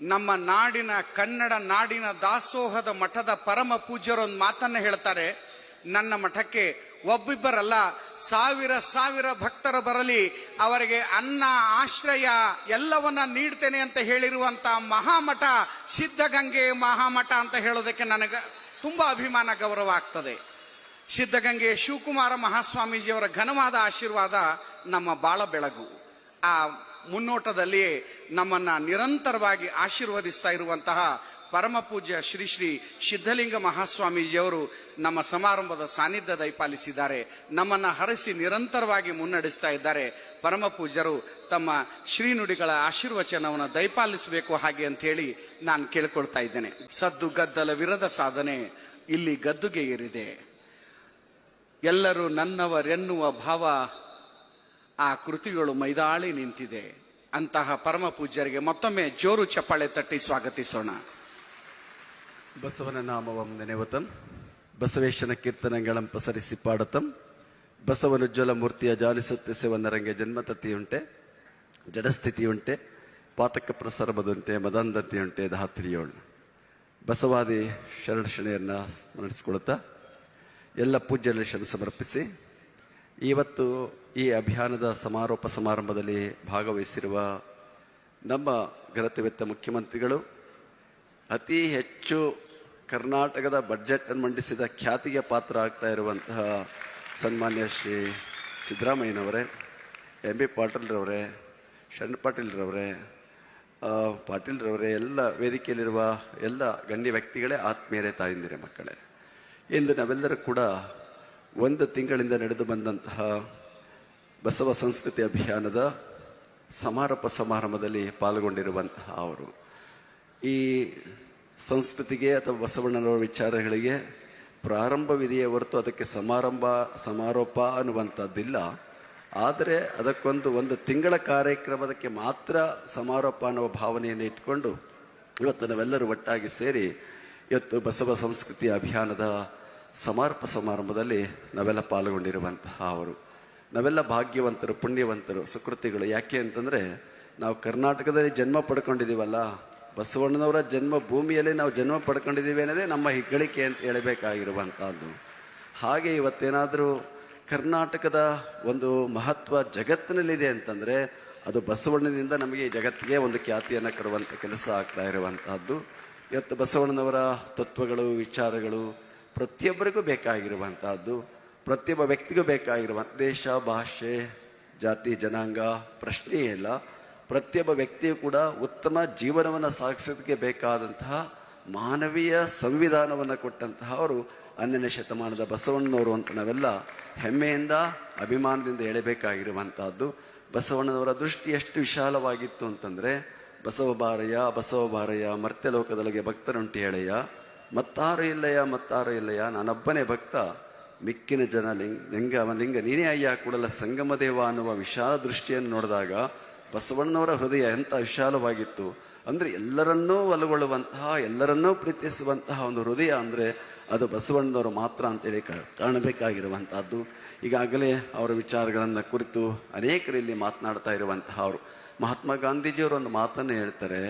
ನಮ್ಮ ನಾಡಿನ ಕನ್ನಡ ನಾಡಿನ ದಾಸೋಹದ ಮಠದ ಪರಮ ಪೂಜ್ಯರೊಂದು ಮಾತನ್ನ ಹೇಳ್ತಾರೆ. ನನ್ನ ಮಠಕ್ಕೆ ಒಬ್ಬಿಬ್ಬರಲ್ಲ, ಸಾವಿರ ಸಾವಿರ ಭಕ್ತರು ಬರಲಿ, ಅವರಿಗೆ ಅನ್ನ, ಆಶ್ರಯ ಎಲ್ಲವನ್ನ ನೀಡ್ತೇನೆ ಅಂತ ಹೇಳಿರುವಂತ ಮಹಾಮಠ, ಸಿದ್ಧಗಂಗೆ ಮಹಾಮಠ ಅಂತ ಹೇಳೋದಕ್ಕೆ ನನಗೆ ತುಂಬಾ ಅಭಿಮಾನ ಗೌರವ ಆಗ್ತದೆ. ಸಿದ್ಧಗಂಗೆ ಶಿವಕುಮಾರ ಮಹಾಸ್ವಾಮೀಜಿಯವರ ಘನವಾದ ಆಶೀರ್ವಾದ ನಮ್ಮ ಬಾಳ ಬೆಳಗು ಆ ಮುನ್ನೋಟದಲ್ಲಿ ನಮ್ಮನ್ನ ನಿರಂತರವಾಗಿ ಆಶೀರ್ವದಿಸ್ತಾ ಇರುವಂತಹ ಪರಮ ಪೂಜ್ಯ ಶ್ರೀ ಶ್ರೀ ಸಿದ್ಧಲಿಂಗ ಮಹಾಸ್ವಾಮೀಜಿಯವರು ನಮ್ಮ ಸಮಾರಂಭದ ಸಾನ್ನಿಧ್ಯ ದಯಪಾಲಿಸಿದ್ದಾರೆ ನಮ್ಮನ್ನ ಹರಸಿ ನಿರಂತರವಾಗಿ ಮುನ್ನಡೆಸ್ತಾ ಇದ್ದಾರೆ. ಪರಮ ಪೂಜ್ಯರು ತಮ್ಮ ಶ್ರೀನುಡಿಗಳ ಆಶೀರ್ವಚನವನ್ನು ದಯಪಾಲಿಸಬೇಕು ಹಾಗೆ ಅಂತ ಹೇಳಿ ನಾನು ಕೇಳ್ಕೊಳ್ತಾ ಇದ್ದೇನೆ. ಸದ್ದು ಗದ್ದಲ ವಿರದ ಸಾಧನೆ ಇಲ್ಲಿ ಗದ್ದುಗೆ ಏರಿದೆ. ಎಲ್ಲರೂ ನನ್ನವರೆನ್ನುವ ಭಾವ ಆ ಕೃತಿಗಳು ಮೈದಾಳಿ ನಿಂತಿದೆ. ಅಂತಹ ಪರಮ ಪೂಜ್ಯರಿಗೆ ಮತ್ತೊಮ್ಮೆ ಜೋರು ಚಪ್ಪಾಳೆ ತಟ್ಟಿ ಸ್ವಾಗತಿಸೋಣ. ಬಸವನ ನಾಮವಂ ನೆನೆವತಂ. ಬಸವೇಶನ ಕೀರ್ತನಗಳಂ ಪಸರಿಸಿ ಪಾಡತಂ. ಬಸವನುಜ್ವಲ ಮೂರ್ತಿಯ ಜಾಲಿಸುತ್ತೆ ಸೇವನರಂಗೆ ಜನ್ಮತತಿಯುಂಟೆ ಜಡಸ್ಥಿತಿಯುಂಟೆ, ಪಾತಕ ಪ್ರಸರಮದುಂಟೆ, ಮದಂದತಿಯುಂಟೆ ಧಾತ್ರಿಯೋಣ ಬಸವಾದಿ ಶರಣಶಣೆಯನ್ನ ಸ್ಮರಿಸಿಕೊಳ್ಳುತ್ತಾ ಎಲ್ಲ ಪೂಜ್ಯರಲ್ಲಿ ಸಮರ್ಪಿಸಿ. ಇವತ್ತು ಈ ಅಭಿಯಾನದ ಸಮಾರೋಪ ಸಮಾರಂಭದಲ್ಲಿ ಭಾಗವಹಿಸಿರುವ ನಮ್ಮ ಘನತೆವೆತ್ತ ಮುಖ್ಯಮಂತ್ರಿಗಳು, ಅತಿ ಹೆಚ್ಚು ಕರ್ನಾಟಕದ ಬಜೆಟ್ ಅನ್ನು ಮಂಡಿಸಿದ ಖ್ಯಾತಿಗೆ ಪಾತ್ರ ಆಗ್ತಾ ಇರುವಂತಹ ಸನ್ಮಾನ್ಯ ಶ್ರೀ ಸಿದ್ದರಾಮಯ್ಯನವರೇ, ಎಂ ಬಿ ಪಾಟೀಲ್ರವರೇ, ಶರಣ್ ಪಾಟೀಲ್ರವರೇ ಪಾಟೀಲ್ರವರೇ, ಎಲ್ಲ ವೇದಿಕೆಯಲ್ಲಿರುವ ಎಲ್ಲ ಗಣ್ಯ ವ್ಯಕ್ತಿಗಳೇ ಆತ್ಮೀಯರೇ ತಾಯಿಂದಿರೇ ಮಕ್ಕಳೇ. ಇಂದು ನಾವೆಲ್ಲರೂ ಕೂಡ ಒಂದು ತಿಂಗಳಿಂದ ನಡೆದು ಬಂದಂತಹ ಬಸವ ಸಂಸ್ಕೃತಿ ಅಭಿಯಾನದ ಸಮಾರೋಪ ಸಮಾರಂಭದಲ್ಲಿ ಪಾಲ್ಗೊಂಡಿರುವಂತಹ ಅವರು. ಈ ಸಂಸ್ಕೃತಿಗೆ ಅಥವಾ ಬಸವಣ್ಣನವರ ವಿಚಾರಗಳಿಗೆ ಪ್ರಾರಂಭವಿದೆಯೇ ಹೊರತು ಅದಕ್ಕೆ ಸಮಾರಂಭ, ಸಮಾರೋಪ ಅನ್ನುವಂಥದ್ದಿಲ್ಲ. ಆದರೆ ಅದಕ್ಕೊಂದು ಒಂದು ತಿಂಗಳ ಕಾರ್ಯಕ್ರಮದಕ್ಕೆ ಮಾತ್ರ ಸಮಾರೋಪ ಅನ್ನುವ ಭಾವನೆಯನ್ನು ಇಟ್ಕೊಂಡು ಇವತ್ತು ನಾವೆಲ್ಲರೂ ಒಟ್ಟಾಗಿ ಸೇರಿ ಇವತ್ತು ಬಸವ ಸಂಸ್ಕೃತಿ ಅಭಿಯಾನದ ಸಮಾರೋಪ ಸಮಾರಂಭದಲ್ಲಿ ನಾವೆಲ್ಲ ಪಾಲ್ಗೊಂಡಿರುವಂತಹ ಅವರು. ನಾವೆಲ್ಲ ಭಾಗ್ಯವಂತರು, ಪುಣ್ಯವಂತರು, ಸುಕೃತಿಗಳು. ಯಾಕೆ ಅಂತಂದರೆ, ನಾವು ಕರ್ನಾಟಕದಲ್ಲಿ ಜನ್ಮ ಪಡ್ಕೊಂಡಿದ್ದೀವಲ್ಲ ಬಸವಣ್ಣನವರ ಜನ್ಮ ಭೂಮಿಯಲ್ಲಿ ನಾವು ಜನ್ಮ ಪಡ್ಕೊಂಡಿದ್ದೀವಿ ಅನ್ನೋದೇ ನಮ್ಮ ಹೆಗ್ಗಳಿಕೆ ಅಂತ ಹೇಳಬೇಕಾಗಿರುವಂಥದ್ದು ಹಾಗೆ ಇವತ್ತೇನಾದರೂ ಕರ್ನಾಟಕದ ಒಂದು ಮಹತ್ವ ಜಗತ್ತಿನಲ್ಲಿದೆ ಅಂತಂದರೆ, ಅದು ಬಸವಣ್ಣನಿಂದ ನಮಗೆ ಜಗತ್ತಿಗೆ ಒಂದು ಖ್ಯಾತಿಯನ್ನು ಕೊಡುವಂಥ ಕೆಲಸ ಆಗ್ತಾ ಇರುವಂತಹದ್ದು. ಇವತ್ತು ಬಸವಣ್ಣನವರ ತತ್ವಗಳು, ವಿಚಾರಗಳು ಪ್ರತಿಯೊಬ್ಬರಿಗೂ ಬೇಕಾಗಿರುವಂಥದ್ದು ಪ್ರತಿಯೊಬ್ಬ ವ್ಯಕ್ತಿಗೂ ಬೇಕಾಗಿರುವ ದೇಶ, ಭಾಷೆ, ಜಾತಿ, ಜನಾಂಗ ಪ್ರಶ್ನೆಯೇ ಇಲ್ಲ. ಪ್ರತಿಯೊಬ್ಬ ವ್ಯಕ್ತಿಯು ಕೂಡ ಉತ್ತಮ ಜೀವನವನ್ನು ಸಾಗಿಸೋದಕ್ಕೆ ಬೇಕಾದಂತಹ ಮಾನವೀಯ ಸಂವಿಧಾನವನ್ನು ಕೊಟ್ಟಂತಹ ಅವರು ಹನ್ನನೇ ಶತಮಾನದ ಬಸವಣ್ಣನವರು ಅಂತ ನಾವೆಲ್ಲ ಹೆಮ್ಮೆಯಿಂದ, ಅಭಿಮಾನದಿಂದ ಹೇಳಬೇಕಾಗಿರುವಂತಹದ್ದು. ಬಸವಣ್ಣನವರ ದೃಷ್ಟಿ ಎಷ್ಟು ವಿಶಾಲವಾಗಿತ್ತು ಅಂತಂದರೆ, ಬಸವ ಬಾರಯ್ಯ ಬಸವ ಬಾರಯ್ಯ ಮರ್ತ್ಯ ಲೋಕದೊಳಗೆ ಭಕ್ತರುಂಟು ಹೇಳಯ್ಯ. ಮತ್ತಾರು ಇಲ್ಲಯ್ಯ ಮತ್ತಾರು ಇಲ್ಲಯ್ಯ, ನಾನೊಬ್ಬನೇ ಭಕ್ತ. ಮಿಕ್ಕಿನ ಜನ ಲಿಂಗ ಲಿಂಗ ಲಿಂಗ. ನೀನೇ ಅಯ್ಯ, ಕೂಡಲ ಸಂಗಮ ದೇವ ಅನ್ನುವ ವಿಶಾಲ ದೃಷ್ಟಿಯನ್ನು ನೋಡಿದಾಗ ಬಸವಣ್ಣವರ ಹೃದಯ ಎಂತ ವಿಶಾಲವಾಗಿತ್ತು. ಅಂದ್ರೆ ಎಲ್ಲರನ್ನೂ ಒಲಗೊಳ್ಳುವಂತಹ, ಎಲ್ಲರನ್ನೂ ಪ್ರೀತಿಸುವಂತಹ ಒಂದು ಹೃದಯ ಅಂದ್ರೆ ಅದು ಬಸವಣ್ಣನವರು ಮಾತ್ರ ಅಂತೇಳಿ ಕಾಣಬೇಕಾಗಿರುವಂತಹದ್ದು ಈಗಾಗಲೇ ಅವರ ವಿಚಾರಗಳನ್ನು ಕುರಿತು ಅನೇಕರು ಇಲ್ಲಿ ಮಾತನಾಡ್ತಾ ಇರುವಂತಹ ಅವರು ಮಹಾತ್ಮ ಗಾಂಧೀಜಿಯವರು ಒಂದು ಮಾತನ್ನು ಹೇಳ್ತಾರೆ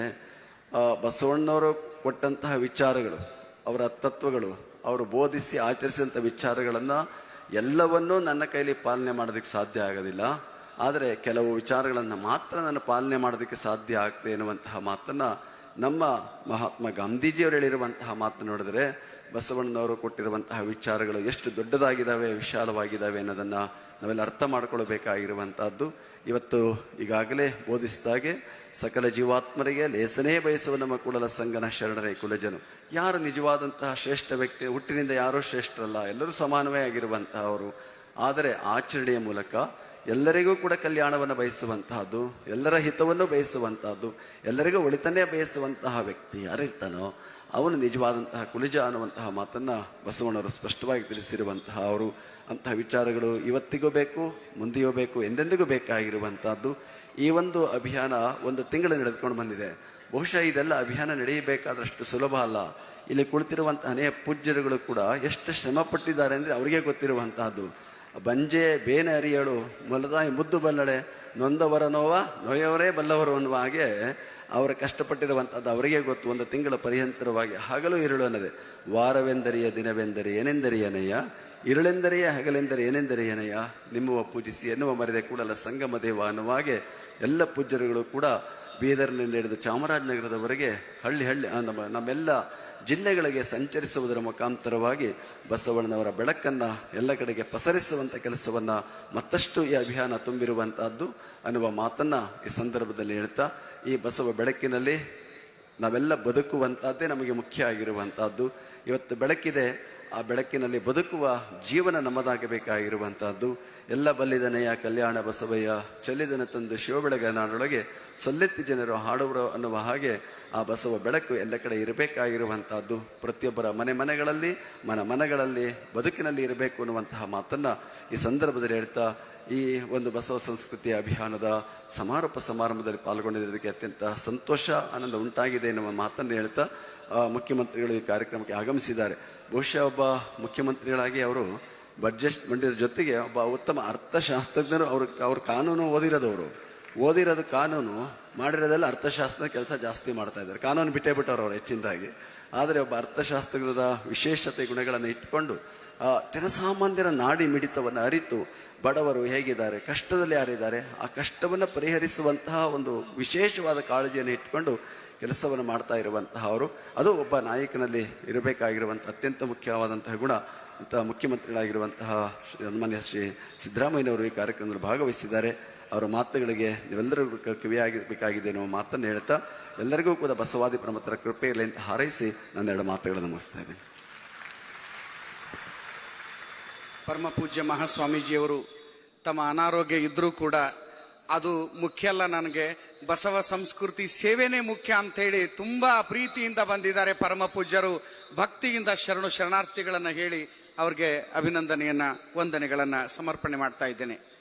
ಬಸವಣ್ಣವರು ಕೊಟ್ಟಂತಹ ವಿಚಾರಗಳು. ಅವರ ತತ್ವಗಳು, ಅವರು ಬೋಧಿಸಿ ಆಚರಿಸಿದಂಥ ವಿಚಾರಗಳನ್ನು ಎಲ್ಲವನ್ನೂ ನನ್ನ ಕೈಲಿ ಪಾಲನೆ ಮಾಡೋದಕ್ಕೆ ಸಾಧ್ಯ ಆಗೋದಿಲ್ಲ. ಆದರೆ ಕೆಲವು ವಿಚಾರಗಳನ್ನು ಮಾತ್ರ ನಾನು ಪಾಲನೆ ಮಾಡೋದಕ್ಕೆ ಸಾಧ್ಯ ಆಗ್ತದೆ ಎನ್ನುವಂತಹ ಮಾತನ್ನ ನಮ್ಮ ಮಹಾತ್ಮ ಗಾಂಧೀಜಿಯವರು ಹೇಳಿರುವಂತಹ ಮಾತು ನೋಡಿದ್ರೆ ಬಸವಣ್ಣನವರು ಕೊಟ್ಟಿರುವಂತಹ ವಿಚಾರಗಳು ಎಷ್ಟು ದೊಡ್ಡದಾಗಿದ್ದಾವೆ, ವಿಶಾಲವಾಗಿದ್ದಾವೆ ಅನ್ನೋದನ್ನ ನಾವೆಲ್ಲ ಅರ್ಥ ಮಾಡ್ಕೊಳ್ಬೇಕಾಗಿರುವಂತಹದ್ದು. ಇವತ್ತು ಈಗಾಗಲೇ ಬೋಧಿಸಿದಾಗೆ ಸಕಲ ಜೀವಾತ್ಮರಿಗೆ ಲೇಸನೇ ಬಯಸುವ ನಮ್ಮ ಕೂಡಲ ಸಂಗನ ಶರಣರೇ ಕುಲಜನು. ಯಾರು ನಿಜವಾದಂತಹ ಶ್ರೇಷ್ಠ ವ್ಯಕ್ತಿ, ಹುಟ್ಟಿನಿಂದ ಯಾರೂ ಶ್ರೇಷ್ಠರಲ್ಲ, ಎಲ್ಲರೂ ಸಮಾನವೇ ಆಗಿರುವಂತಹ ಅವರು ಆದರೆ ಆಚರಣೆಯ ಮೂಲಕ ಎಲ್ಲರಿಗೂ ಕೂಡ ಕಲ್ಯಾಣವನ್ನು ಬಯಸುವಂತಹದ್ದು, ಎಲ್ಲರ ಹಿತವನ್ನು ಬಯಸುವಂತಹದ್ದು, ಎಲ್ಲರಿಗೂ ಒಳಿತನ್ನೇ ಬಯಸುವಂತಹ ವ್ಯಕ್ತಿ ಯಾರಿರ್ತಾನೋ, ಅವನು ನಿಜವಾದಂತಹ ಕುಲಿಜ ಅನ್ನುವಂತಹ ಮಾತನ್ನ ಬಸವಣ್ಣವರು ಸ್ಪಷ್ಟವಾಗಿ ತಿಳಿಸಿರುವಂತಹ ಅವರು ಅಂತಹ ವಿಚಾರಗಳು ಇವತ್ತಿಗೂ ಬೇಕು, ಮುಂದೆಯೂ ಬೇಕು, ಎಂದೆಂದಿಗೂ ಬೇಕಾಗಿರುವಂತಹದ್ದು. ಈ ಒಂದು ಅಭಿಯಾನ ಒಂದು ತಿಂಗಳು ನಡೆದುಕೊಂಡು ಬಂದಿದೆ. ಬಹುಶಃ ಇದೆಲ್ಲ ಅಭಿಯಾನ ನಡೆಯಬೇಕಾದಷ್ಟು ಸುಲಭ ಅಲ್ಲ. ಇಲ್ಲಿ ಕುಳಿತಿರುವಂತಹ ಅನೇಕ ಪೂಜ್ಯರುಗಳು ಕೂಡ ಎಷ್ಟು ಶ್ರಮ ಪಟ್ಟಿದ್ದಾರೆ ಅಂದ್ರೆ ಅವರಿಗೆ ಗೊತ್ತಿರುವಂತಹದ್ದು. ಬಂಜೆ ಬೇನೆ ಅರಿಯಳು, ಮಲದಾಯಿ ಮುದ್ದು ಬಲ್ಲಡೆ ನೊಂದವರ ನೋವ ನೊಯ್ಯವರೇ ಬಲ್ಲವರು ಅನ್ನುವ ಹಾಗೆ ಅವರು ಕಷ್ಟಪಟ್ಟಿರುವಂಥದ್ದು ಅವರಿಗೆ ಗೊತ್ತು. ಒಂದು ತಿಂಗಳ ಪರ್ಯಂತರವಾಗಿ ಹಗಲು ಇರುಳು ಅನ್ನದೆ. ವಾರವೆಂದರಿಯ ದಿನವೆಂದರೆ ಏನೆಂದರಿಯನಯ್ಯ ಇರುಳೆಂದರೆಯ ಹಗಲೆಂದರೆ ಏನೆಂದರೆ ಏನಯ್ಯ ನಿಮ್ಮವ ಪೂಜಿಸಿ ಎನ್ನುವ ಮರೆದೆ ಕೂಡಲ ಸಂಗಮ ದೇವ ಅನ್ನುವ ಹಾಗೆ ಎಲ್ಲ ಪೂಜ್ಯರುಗಳು ಕೂಡ ಬೀದರ್ನಿಂದ ಹಿಡಿದು ಚಾಮರಾಜನಗರದವರೆಗೆ ಹಳ್ಳಿ ಹಳ್ಳಿ ನಮ್ಮ, ನಮ್ಮೆಲ್ಲ ಜಿಲ್ಲೆಗಳಿಗೆ ಸಂಚರಿಸುವುದರ ಮುಖಾಂತರವಾಗಿ ಬಸವಣ್ಣನವರ ಬೆಳಕನ್ನು ಎಲ್ಲ ಕಡೆಗೆ ಪಸರಿಸುವಂಥ ಕೆಲಸವನ್ನು ಮತ್ತಷ್ಟು ಈ ಅಭಿಯಾನ ತುಂಬಿರುವಂತಹದ್ದು ಅನ್ನುವ ಮಾತನ್ನು ಈ ಸಂದರ್ಭದಲ್ಲಿ ಹೇಳ್ತಾ, ಈ ಬಸವ ಬೆಳಕಿನಲ್ಲಿ ನಾವೆಲ್ಲ ಬದುಕುವಂಥದ್ದೇ ನಮಗೆ ಮುಖ್ಯ ಆಗಿರುವಂಥದ್ದು ಇವತ್ತು ಬೆಳಕಿದೆ ಆ ಬೆಳಕಿನಲ್ಲಿ ಬದುಕುವ ಜೀವನ ನಮ್ಮದಾಗಬೇಕಾಗಿರುವಂತಹದ್ದು. ಎಲ್ಲ ಬಲ್ಲಿದನೆಯ ಕಲ್ಯಾಣ ಬಸವಯ್ಯ, ಚಲ್ಲಿದನ ತಂದು ಶಿವಬೆಳಗ ನಾಡೊಳಗೆ ಸಲ್ಲೆತ್ತಿ ಜನರು ಹಾಡುವರು ಅನ್ನುವ ಹಾಗೆ ಆ ಬಸವ ಬೆಳಕು ಎಲ್ಲ ಕಡೆ ಇರಬೇಕಾಗಿರುವಂತಹದ್ದು. ಪ್ರತಿಯೊಬ್ಬರ ಮನೆ ಮನೆಗಳಲ್ಲಿ, ಮನ ಮನಗಳಲ್ಲಿ, ಬದುಕಿನಲ್ಲಿ ಇರಬೇಕು ಅನ್ನುವಂತಹ ಮಾತನ್ನ ಈ ಸಂದರ್ಭದಲ್ಲಿ ಹೇಳ್ತಾ ಈ ಒಂದು ಬಸವ ಸಂಸ್ಕೃತಿ ಅಭಿಯಾನದ ಸಮಾರೋಪ ಸಮಾರಂಭದಲ್ಲಿ ಪಾಲ್ಗೊಂಡಿರೋದಕ್ಕೆ ಅತ್ಯಂತ ಸಂತೋಷ, ಆನಂದ ಉಂಟಾಗಿದೆ ಎನ್ನುವ ಮಾತನ್ನು ಹೇಳ್ತಾ ಮುಖ್ಯಮಂತ್ರಿಗಳು ಈ ಕಾರ್ಯಕ್ರಮಕ್ಕೆ ಆಗಮಿಸಿದ್ದಾರೆ. ಬಹುಶಃ ಒಬ್ಬ ಮುಖ್ಯಮಂತ್ರಿಗಳಾಗಿ ಅವರು ಬಡ್ಜೆಟ್ ಮಂಡಿದ ಜೊತೆಗೆ ಒಬ್ಬ ಉತ್ತಮ ಅರ್ಥಶಾಸ್ತ್ರಜ್ಞರು, ಅವರು, ಅವ್ರ ಕಾನೂನು ಓದಿರೋದವರು. ಓದಿರೋದು ಕಾನೂನು, ಮಾಡಿರೋದೆಲ್ಲ ಅರ್ಥಶಾಸ್ತ್ರದ ಕೆಲಸ ಜಾಸ್ತಿ ಮಾಡ್ತಾ ಇದ್ದಾರೆ. ಕಾನೂನು ಬಿಟ್ಟೇ ಬಿಟ್ಟವ್ರು ಅವ್ರು ಹೆಚ್ಚಿನದಾಗಿ. ಆದರೆ ಒಬ್ಬ ಅರ್ಥಶಾಸ್ತ್ರದ ವಿಶೇಷತೆ ಗುಣಗಳನ್ನು ಇಟ್ಟುಕೊಂಡು ಜನಸಾಮಾನ್ಯರ ನಾಡಿ ಮಿಡಿತವನ್ನು ಅರಿತು ಬಡವರು ಹೇಗಿದ್ದಾರೆ, ಕಷ್ಟದಲ್ಲಿ ಯಾರಿದ್ದಾರೆ, ಆ ಕಷ್ಟವನ್ನು ಪರಿಹರಿಸುವಂತಹ ಒಂದು ವಿಶೇಷವಾದ ಕಾಳಜಿಯನ್ನು ಇಟ್ಟುಕೊಂಡು ಕೆಲಸವನ್ನು ಮಾಡ್ತಾ ಇರುವಂತಹ ಅವರು. ಅದು ಒಬ್ಬ ನಾಯಕನಲ್ಲಿ ಇರಬೇಕಾಗಿರುವಂಥ ಅತ್ಯಂತ ಮುಖ್ಯವಾದಂತಹ ಗುಣ. ಅಂತ ಮುಖ್ಯಮಂತ್ರಿಗಳಾಗಿರುವಂತಹ ಶ್ರೀ ಸನ್ಮಾನ್ಯ ಶ್ರೀ ಸಿದ್ದರಾಮಯ್ಯನವರು ಈ ಕಾರ್ಯಕ್ರಮದಲ್ಲಿ ಭಾಗವಹಿಸಿದ್ದಾರೆ. ಅವರ ಮಾತುಗಳಿಗೆ ನೀವೆಲ್ಲರಿಗೂ ಅನ್ನುವ ಮಾತನ್ನು ಹೇಳ್ತಾ ಎಲ್ಲರಿಗೂ ಕೂಡ ಬಸವಾದಿ ಪ್ರಮತರ ಕೃಪೆಯಲ್ಲಿ ಹಾರೈಸಿ ನನ್ನೆರಡು ಮಾತುಗಳನ್ನು ಮುಗಿಸ್ತಾ ಇದ್ದೀನಿ. ಪರಮ ಪೂಜ್ಯ ಮಹಾಸ್ವಾಮೀಜಿಯವರು ತಮ್ಮ ಅನಾರೋಗ್ಯ ಇದ್ರೂ ಕೂಡ ಅದು ಮುಖ್ಯ ಅಲ್ಲ ನನಗೆ. ಬಸವ ಸಂಸ್ಕೃತಿ ಸೇವೆನೇ ಮುಖ್ಯ ಅಂತ ಹೇಳಿ ತುಂಬಾ ಪ್ರೀತಿಯಿಂದ ಬಂದಿದ್ದಾರೆ ಪರಮ ಪೂಜ್ಯರು. ಭಕ್ತಿಯಿಂದ ಶರಣು ಶರಣಾರ್ಥಿಗಳನ್ನ ಹೇಳಿ ಅವ್ರಿಗೆ ಅಭಿನಂದನೆಯನ್ನ, ವಂದನೆಗಳನ್ನ ಸಮರ್ಪಣೆ ಮಾಡ್ತಾ ಇದ್ದೇನೆ.